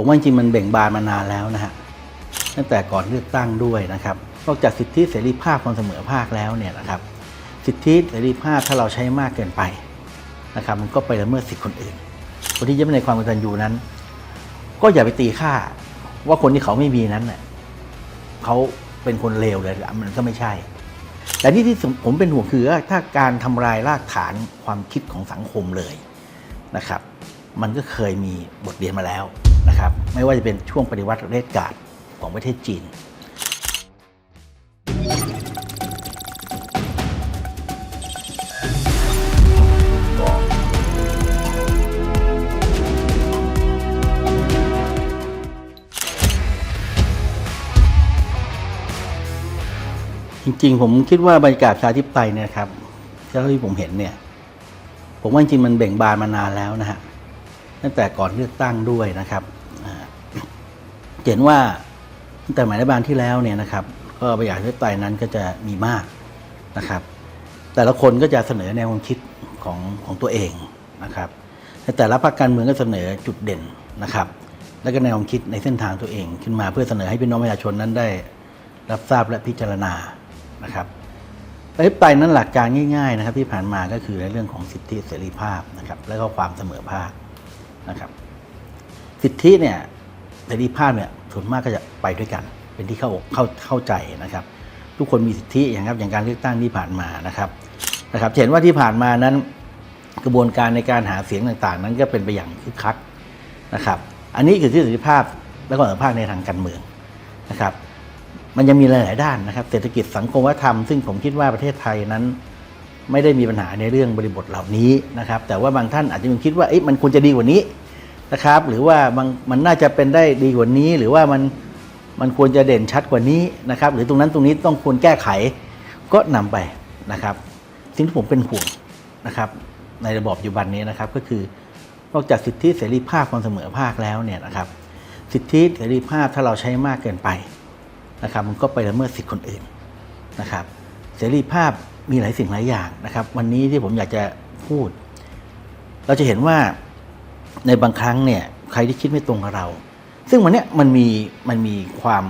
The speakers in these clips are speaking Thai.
ผมว่าจริงมันเบ่งบานมานานแล้วนะฮะตั้งแต่ก่อนเลือกตั้งด้วยนะครับนอกจากสิทธิเสรีภาพความเสมอภาคแล้วเนี่ยนะครับ สิทธิเสรีภาพถ้าเราใช้มากเกินไปนะครับ มันก็ไปละเมิดสิทธิคนอื่น คนที่ยึดในความกตัญญูนั้น ก็อย่าไปตีค่าว่าคนที่เขาไม่มีนั้นเน่ะเขาเป็นคนเลวเลยมันก็ไม่ใช่ แต่ที่ที่ผมเป็นห่วงคือว่าถ้าการทำลายรากฐานความคิดของสังคมเลยนะครับ มันก็เคยมีบทเรียนมาแล้ว นะครับไม่ว่าจะเป็นช่วงปฏิวัติเรศกาดของประเทศจีน จริงๆ ผมคิดว่าบรรยากาศชาธิปไตยเนี่ยครับเท่าที่ผมเห็นเนี่ย ผมว่าจริงมันเบ่งบานมานานแล้วนะฮะตั้งแต่ก่อนเลือกตั้งด้วยนะครับ เห็นว่าตั้งแต่หมายรัฐบาลที่แล้วเนี่ยนะครับ ก็บรรยากาศประชาธิปไตยนั้นก็จะมีมากนะครับ แต่ละคนก็จะเสนอแนวความคิดของของตัวเองนะครับแต่ละพรรคการเมืองก็เสนอจุดเด่นนะครับ แล้วก็แนวความคิดในเส้นทางตัวเองขึ้นมาเพื่อเสนอให้พี่น้องประชาชนนั้นได้ รับทราบและพิจารณานะครับประชาธิปไตยนั้นหลักการง่าย ๆ นะครับ ที่ผ่านมาก็คือในเรื่องของสิทธิเสรีภาพนะครับ และก็ความเสมอภาคนะครับ สิทธิเนี่ย เสรีภาพเนี่ยส่วนมากก็จะไปด้วยกัน เป็นที่เข้าเข้าเข้าใจนะครับ ทุกคนมีสิทธิอย่างครับอย่างการเลือกตั้งที่ผ่านมานะครับนะครับเห็นว่าที่ผ่านมานั้นกระบวนการในการหาเสียงต่างๆ นั้นก็เป็นไปอย่างคึกคักนะครับ อันนี้คือที่เสรีภาพและก็เสมอภาคในทางการเมืองนะครับ มันยังมีหลายๆด้านนะครับ เศรษฐกิจสังคมวัฒนธรรมซึ่งผมคิดว่าประเทศไทยนั้น ไม่ได้มีปัญหาในเรื่องบริบทเหล่านี้นะครับ แต่ว่าบางท่านอาจจะยังคิดว่าเอ๊ะมันควรจะดีกว่านี้ นะครับ หรือว่าบางมันน่าจะเป็นได้ดีกว่านี้ หรือว่ามันมันควรจะเด่นชัดกว่านี้นะครับ หรือตรงนั้นตรงนี้ต้องควรแก้ไขก็นำไปนะครับสิ่งที่ผมเป็นห่วงนะครับ ในระบอบปัจจุบันนี้นะครับก็คือนอกจากสิทธิเสรีภาพความเสมอภาคแล้วเนี่ยนะครับ สิทธิเสรีภาพถ้าเราใช้มากเกินไปนะครับ มันก็ไปละเมิดสิทธิคนอื่นนะครับ เสรีภาพมีหลายสิ่งหลายอย่างนะครับ วันนี้ที่ผมอยากจะพูด เราจะเห็นว่า ในบางครั้งเนี่ยใครที่คิดไม่ตรงกับเรา ซึ่งวันเนี้ยมันมีมันมีความ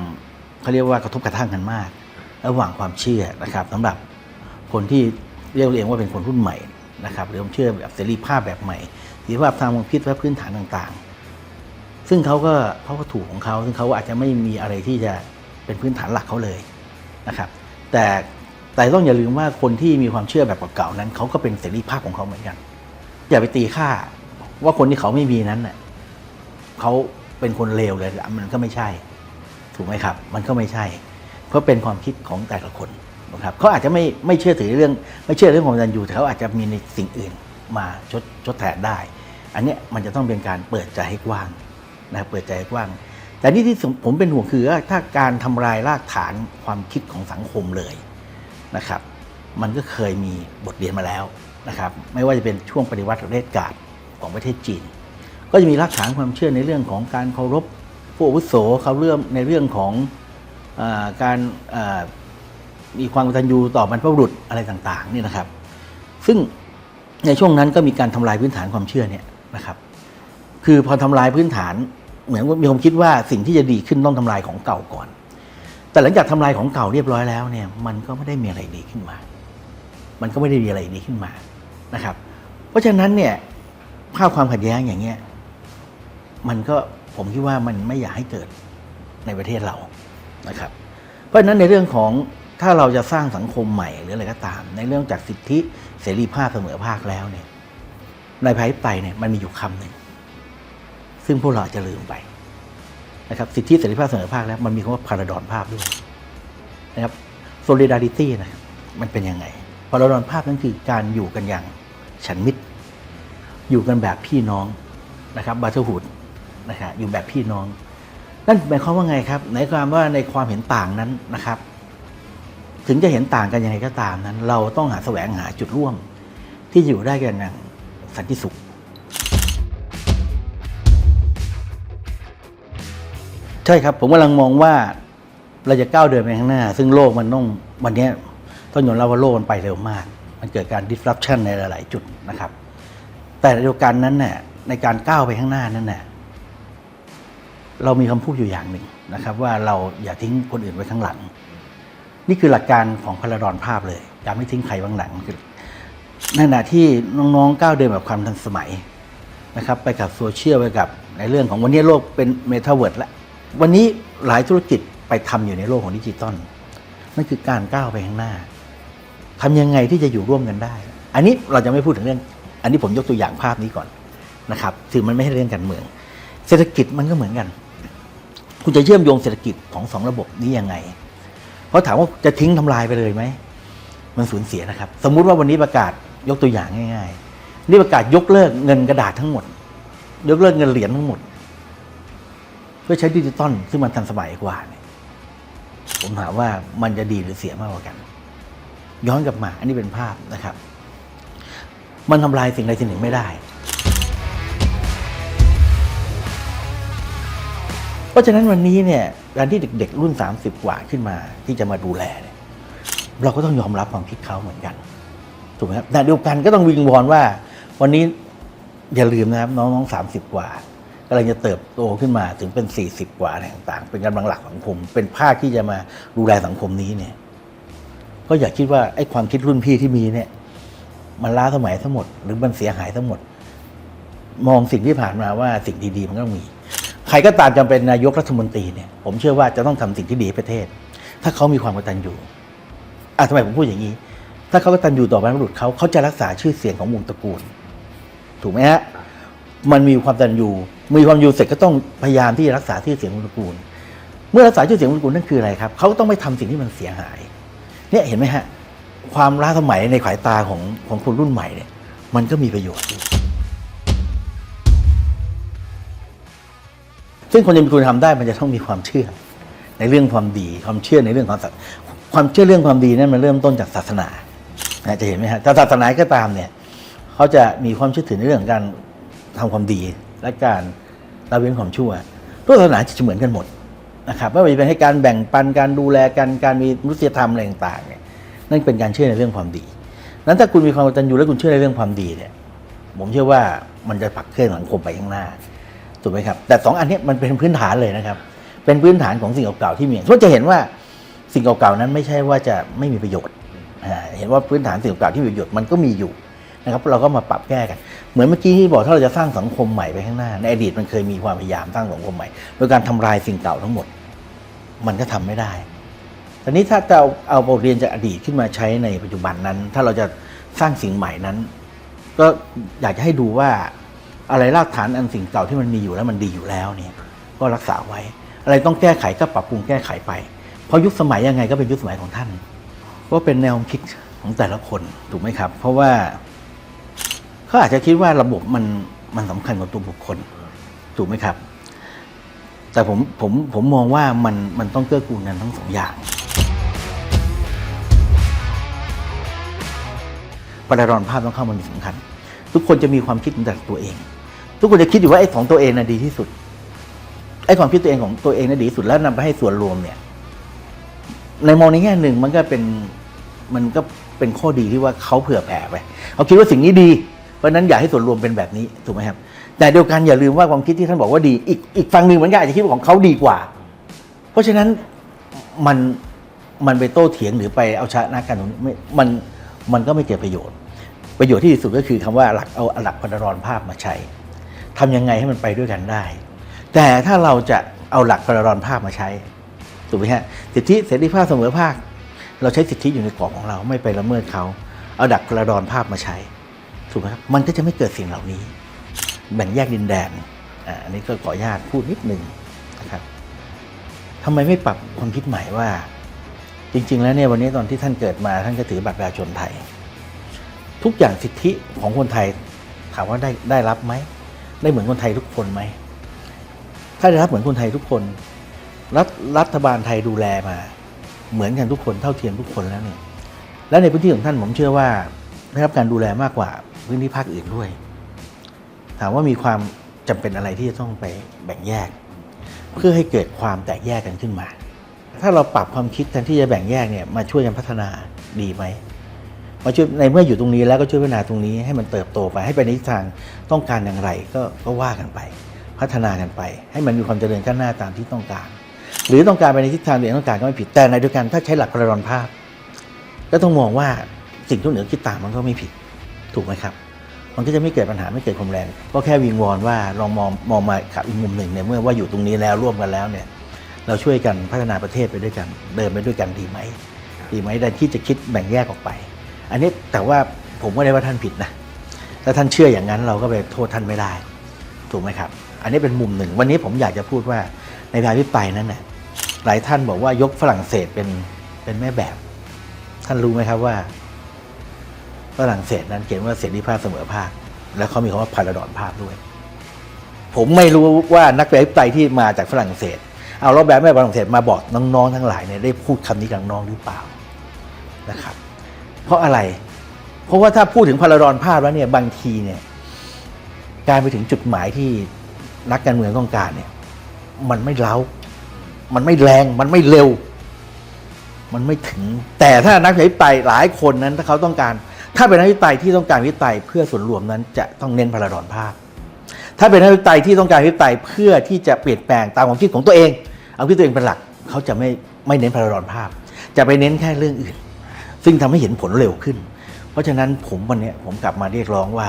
เขาเรียกว่ากระทบกระทั่งกันมาก ระหว่างความเชื่อนะครับสำหรับคนที่เรียกตัวเองว่าเป็นคนรุ่นใหม่นะครับหรือผมเชื่อแบบเสรีภาพแบบใหม่เสรีภาพทางความคิดและพื้นฐานต่างๆ ซึ่งเขาก็เขาก็ถูกของเขาซึ่งเขาอาจจะไม่มีอะไรที่จะเป็นพื้นฐานหลักเขาเลยนะครับ แต่แต่ต้องอย่าลืมว่าคนที่มีความเชื่อแบบเก่าๆนั้นเขาก็เป็นเสรีภาพของเขาเหมือนกัน อย่าไปตีค่า ว่าคนที่เขาไม่มีนั้นน่ะเขาเป็นคนเลวเลยมันก็ไม่ใช่ ถูกไหมครับ มันก็ไม่ใช่ เพราะเป็นความคิดของแต่ละคนนะครับเขาอาจจะไม่ไม่เชื่อถือเรื่อง ไม่เชื่อเรื่องของการอยู่แต่เขาอาจจะมีในสิ่งอื่นมาชดชดแทนได้ อันนี้มันจะต้องเป็นการเปิดใจให้กว้างนะครับเปิดใจให้กว้าง แต่นี่ที่ผมเป็นห่วงคือว่าถ้าการทำลายรากฐานความคิดของสังคมเลยนะครับ มันก็เคยมีบทเรียนมาแล้วนะครับ ไม่ว่าจะเป็นช่วงปฏิวัติเรศกาด ของประเทศจีน ก็จะมีรากฐานความเชื่อในเรื่องของการเคารพผู้อาวุโสเขาเรื่องในเรื่องของอการมีความกตัญญูต่อบรรพบุรุษอะไรต่างๆนี่นะครับ ซึ่งในช่วงนั้นก็มีการทำลายพื้นฐานความเชื่อเนี่ยนะครับ คือพอทำลายพื้นฐานเหมือนมีความคิดว่าสิ่งที่จะดีขึ้นต้องทำลายของเก่าก่อน แต่หลังจากทำลายของเก่าเรียบร้อยแล้วเนี่ยมันก็ไม่ได้มีอะไรดีขึ้นมา มันก็ไม่ได้มีอะไรดีขึ้นมานะครับ เพราะฉะนั้นเนี่ย ภาพความขัดแย้งอย่างเงี้ยมันก็ผมคิดว่ามันไม่อยากให้เกิดในประเทศเรานะครับ เพราะฉะนั้นในเรื่องของถ้าเราจะสร้างสังคมใหม่หรืออะไรก็ตาม ในเรื่องจากสิทธิเสรีภาพเสมอภาคแล้วเนี่ยในภายใต้เนี่ยมันมีอยู่คำหนึ่งซึ่งพวกเราจะลืมไปนะครับสิทธิเสรีภาพเสมอภาคแล้วมันมีคำว่าพาราดอนภาพด้วยนะครับ solidarity นะมันเป็นยังไงพาราดอนภาพนั้นคือการอยู่กันอย่างฉันมิตร อยู่กันแบบพี่น้องนะครับบาเทอร์ฮูดนะครับอยู่แบบพี่น้อง นั่นหมายความว่าไงครับในความว่าในความเห็นต่างนั้นนะครับ ถึงจะเห็นต่างกันยังไงก็ตามนั้น เราต้องหาแสวงหาจุดร่วม ที่อยู่ได้กันอย่างสันติสุข ใช่ครับ ผมกำลังมองว่าเราจะก้าวเดินไปข้างหน้า ซึ่งโลกมันต้องวันนี้ต้องยอมรับว่าโลกมันไปเร็วมาก มันเกิดการ disruption ในหลาย ๆ จุดนะครับ แต่เดียวกันนั้นเนี่ยในการก้าวไปข้างหน้านั้นเนี่ยเรามีคำพูดอยู่อย่างหนึ่งนะครับ ว่าเราอย่าทิ้งคนอื่นไว้ข้างหลัง นี่คือหลักการของพลดรภาพเลยอย่าไม่ทิ้งใครข้างหลังคือในขณะที่น้องๆก้าวเดินแบบความทันสมัยนะครับ ไปกับโซเชียลไปกับในเรื่องของวันนี้โลกเป็นเมตาเวิร์ดแล้ววันนี้หลายธุรกิจไปทำอยู่ในโลกของดิจิตอลนั่นคือการก้าวไปข้างหน้าทำยังไงที่จะอยู่ร่วมกันได้ อันนี้เราจะไม่พูดถึงเรื่อง นนี้ผมยกตัวอย่างภาพนี้ก่อนนะครับถึงมันไม่ใช่เรื่องการเมือง เศรษฐกิจมันก็เหมือนกัน คุณจะเชื่อมโยงเศรษฐกิจของสองระบบนี้ยังไง เพราะถามว่าจะทิ้งทำลายไปเลยไหมมันสูญเสียนะครับ สมมุติว่าวันนี้ประกาศยกตัวอย่างง่ายๆ นี่ประกาศยกเลิกเงินกระดาษทั้งหมด ยกเลิกเงินเหรียญทั้งหมด เพื่อใช้ดิจิตอลซึ่งมันทันสมัยกว่าเนี่ยผมถามว่ามันจะดีหรือเสียมากกว่ากัน ย้อนกลับมา อันนี้เป็นภาพนะครับ มันทำลายสิ่งใดสิ่งหนึ่งไม่ได้ เพราะฉะนั้นวันนี้เนี่ยการที่เด็ก ๆ รุ่น 30 กว่าขึ้นมาที่จะมาดูแลเนี่ยเราก็ต้องยอมรับความคิดเขาเหมือนกันถูกไหมครับแต่เดียวกันก็ต้องวิงวอนว่า วันนี้อย่าลืมนะครับน้องๆ30กว่ากำลังจะเติบโตขึ้นมาถึงเป็น 40 กว่าอะไรต่างๆ เป็นกำลังหลักสังคม เป็นภาคที่จะมาดูแลสังคมนี้เนี่ย ก็อย่าคิดว่าไอ้ความคิดรุ่นพี่ที่มีเนี่ย มันล้าสมัยทั้งหมด หรือมันเสียหายทั้งหมด มองสิ่งที่ผ่านมาว่าสิ่งดีๆมันก็มี ใครก็ตามจำเป็นนายกรัฐมนตรีเนี่ย ผมเชื่อว่าจะต้องทำสิ่งที่ดีให้ประเทศ ถ้าเขามีความกตัญญูอะทำไมผมพูดอย่างนี้ ถ้าเขากตัญญูต่อบรรพบุรุษเขาเขาจะรักษาชื่อเสียงของวงตระกูล ถูกไหมฮะมันมีความกตัญญูมีความกตัญญูเสร็จก็ต้องพยายามที่จะรักษาชื่อเสียงวงตระกูล เมื่อรักษาชื่อเสียงวงตระกูลนั่นคืออะไรครับเขาต้องไม่ทำสิ่งที่มันเสียหาย เนี่ยเห็นไหมฮะ ความล้าสมัยในขายตาของของคนรุ่นใหม่เนี่ยมันก็มีประโยชน์อยู่ซึ่งคนจะมีคุณธรรมได้มันจะต้องมีความเชื่อ ในเรื่องความดี ความเชื่อในเรื่องของศาสความเชื่อเรื่องความดีนั้นมันเริ่มต้นจากศาสนาจะเห็นไหมฮะแต่ศาสนาก็ตามเนี่ยเขาจะมีความเชื่อถือในเรื่องของการทำความดีและการละเว้นความชั่วทุกศาสนาจะเหมือนกันหมดนะครับไม่ว่าจะเป็นให้การแบ่งปันการดูแลกันการมีมนุษยธรรมอะไรต่างๆเนี่ย นั่นเป็นการเชื่อในเรื่องความดีนั้นถ้าคุณมีความกตัญญูและคุณเชื่อในเรื่องความดีเนี่ยผมเชื่อว่ามันจะผลักเคลื่อนสังคมไปข้างหน้าถูกไหมครับ แต่สองอันนี้มันเป็นพื้นฐานเลยนะครับ เป็นพื้นฐานของสิ่งเก่าๆที่มีก็จะเห็นว่าสิ่งเก่าๆนั้นไม่ใช่ว่าจะไม่มีประโยชน์เห็นว่าพื้นฐานสิ่งเก่าๆที่มีประโยชน์มันก็มีอยู่นะครับเราก็มาปรับแก้กัน เหมือนเมื่อกี้ที่บอกถ้าเราจะสร้างสังคมใหม่ไปข้างหน้า ในอดีตมันเคยมีความพยายามสร้างสังคมใหม่โดยการทำลายสิ่งเก่าทั้งหมด มันก็ทำไม่ได้ ตอนนี้ถ้าจะเอาเอาบทเรียนจากอดีตขึ้นมาใช้ในปัจจุบันนั้น ถ้าเราจะสร้างสิ่งใหม่นั้น ก็อยากจะให้ดูว่าอะไรรากฐานอันสิ่งเก่าที่มันมีอยู่แล้วมันดีอยู่แล้วเนี่ย ก็รักษาไว้ อะไรต้องแก้ไขก็ปรับปรุงแก้ไขไป เพราะยุคสมัยยังไงก็เป็นยุคสมัยของท่าน ก็เป็นแนวคิดของแต่ละคนถูกไหมครับ เพราะว่าเขาอาจจะคิดว่าระบบมันมันสำคัญกว่าตัวบุคคลถูกไหมครับ แต่ผมผมผมมองว่ามันมันต้องเกื้อกูลกันทั้งสองอย่าง ประดารภาพต้องเข้ามามีสำคัญ ทุกคนจะมีความคิดของแต่ตัวเอง ทุกคนจะคิดอยู่ว่าไอ้ของตัวเองน่ะดีที่สุดไอ้ความคิดตัวเองของตัวเองน่ะดีที่สุดแล้วนำไปให้ส่วนรวมเนี่ย ในมองในแง่หนึ่งมันก็เป็นมันก็เป็นข้อดีที่ว่าเขาเผื่อแผ่ไปเขาคิดว่าสิ่งนี้ดีเพราะนั้นอยากให้ส่วนรวมเป็นแบบนี้ถูกไหมครับ แต่เดียวกันอย่าลืมว่าความคิดที่ท่านบอกว่าดี อีกอีกฝั่งหนึ่งเหมือนกันอาจจะคิดว่าของเขาดีกว่า เพราะฉะนั้นมันมันไปโต้เถียงหรือไปเอาชนะกันตรงนี้ไม่มัน มันก็ไม่เกิดประโยชน์ ประโยชน์ที่ดีสุดก็คือคำว่าหลักเอาหลักพันธรรภาพมาใช้ทำยังไงให้มันไปด้วยกันได้ แต่ถ้าเราจะเอาหลักพันธรรภาพมาใช้ถูกไหมฮะสิทธิเสรีภาพเสมอภาค เราใช้สิทธิอยู่ในกรอบของเราไม่ไปละเมิดเขา เอาดักพันธรภาพมาใช้ถูกไหมครับมันก็จะไม่เกิดสิ่งเหล่านี้ แบ่งแยกดินแดนอันนี้ก็ขออนุญาตพูดนิดหนึ่งนะครับทำไมไม่ปรับความคิดใหม่ว่า จริง ๆ แล้วเนี่ยวันนี้ตอนที่ท่านเกิดมาท่านก็ถือบัตรประชาชนไทย ทุกอย่างสิทธิของคนไทยถามว่าได้ได้รับไหมได้เหมือนคนไทยทุกคนไหมถ้าได้รับเหมือนคนไทยทุกคน รัฐรัฐบาลไทยดูแลมา เหมือนกันทุกคนเท่าเทียมทุกคนแล้วเนี่ยและในพื้นที่ของท่านผมเชื่อว่าได้รับการดูแลมากกว่าพื้นที่ภาคอื่นด้วย ถามว่ามีความจำเป็นอะไรที่จะต้องไปแบ่งแยก เพื่อให้เกิดความแตกแยกกันขึ้นมา ถ้าเราปรับความคิดแทนที่จะแบ่งแยกเนี่ยมาช่วยกันพัฒนาดีไหมมาช่วยในเมื่ออยู่ตรงนี้แล้วก็ช่วยพัฒนาตรงนี้ให้มันเติบโตไปให้ไปในทิศทางต้องการอย่างไรก็ก็ว่ากันไป พัฒนากันไป ให้มันมีความเจริญก้าวหน้าตามที่ต้องการ หรือต้องการไปในทิศทางที่ตัวเองต้องการก็ไม่ผิดแต่ในเดียวกันถ้าใช้หลักพลาดอนภาพ ก็ต้องมองว่าสิ่งที่เหนือคิดต่างมันก็ไม่ผิดถูกไหมครับมันก็จะไม่เกิดปัญหาไม่เกิดความแรงก็แค่วิงวอนว่าลองมองมองมาขับอีกมุมหนึ่งเนี่ยเมื่อว่าอยู่ตรงนี้แล้วร่วมกันแล้วเนี่ย เราช่วยกันพัฒนาประเทศไปด้วยกัน เดินไปด้วยกันดีไหมดีไหมแต่ที่จะคิดแบ่งแยกออกไป อันนี้แต่ว่าผมก็ได้ว่าท่านผิดนะถ้าท่านเชื่ออย่างนั้นเราก็ไปโทษท่านไม่ได้ ถูกไหมครับ อันนี้เป็นมุมหนึ่ง วันนี้ผมอยากจะพูดว่าในการพิปรายนั้นน่ะหลายท่านบอกว่ายกฝรั่งเศสเป็นเป็นแม่แบบ ท่านรู้ไหมครับว่าฝรั่งเศสนั้นเขียนว่าเสรีภาพเสมอภาค แล้วเขามีคำว่าพาราดอนภาพด้วย ผมไม่รู้ว่านักประชาธิปไตยที่มาจากฝรั่งเศส เอาเราแบบแม่ฝรั่งเศสมาบอกน้องๆทั้งหลายเนี่ยได้พูดคำนี้กับน้องหรือเปล่านะครับ เพราะอะไร เพราะว่าถ้าพูดถึงพารอนภาพแล้วเนี่ยบางทีเนี่ยการไปถึงจุดหมายที่นักการเมืองต้องการเนี่ย มันไม่เล้า มันไม่แรง มันไม่เร็ว มันไม่ถึง แต่ถ้านักประชาธิปไตยหลายคนนั้นถ้าเขาต้องการ ถ้าเป็นนักประชาธิปไตยที่ต้องการวิปไตยเพื่อส่วนรวมนั้นจะต้องเน้นพารอนภาพ ถ้าเป็นนักประชาธิปไตยที่ต้องการวิปไตยเพื่อที่จะเปลี่ยนแปลงตามความคิดของตัวเอง เอาคิดตัวเองเป็นหลักเขาจะไม่ไม่เน้นพาราดอนภาพ จะไปเน้นแค่เรื่องอื่น ซึ่งทำให้เห็นผลเร็วขึ้น เพราะฉะนั้นผมวันนี้ผมกลับมาเรียกร้องว่า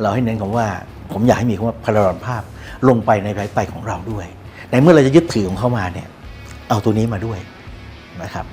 เราให้เน้นคำว่า ผมอยากให้มีคำว่าพาราดอนภาพ ลงไปในภายใต้ของเราด้วยในเมื่อเราจะยึดถือของเข้ามาเนี่ย เอาตัวนี้มาด้วยนะครับ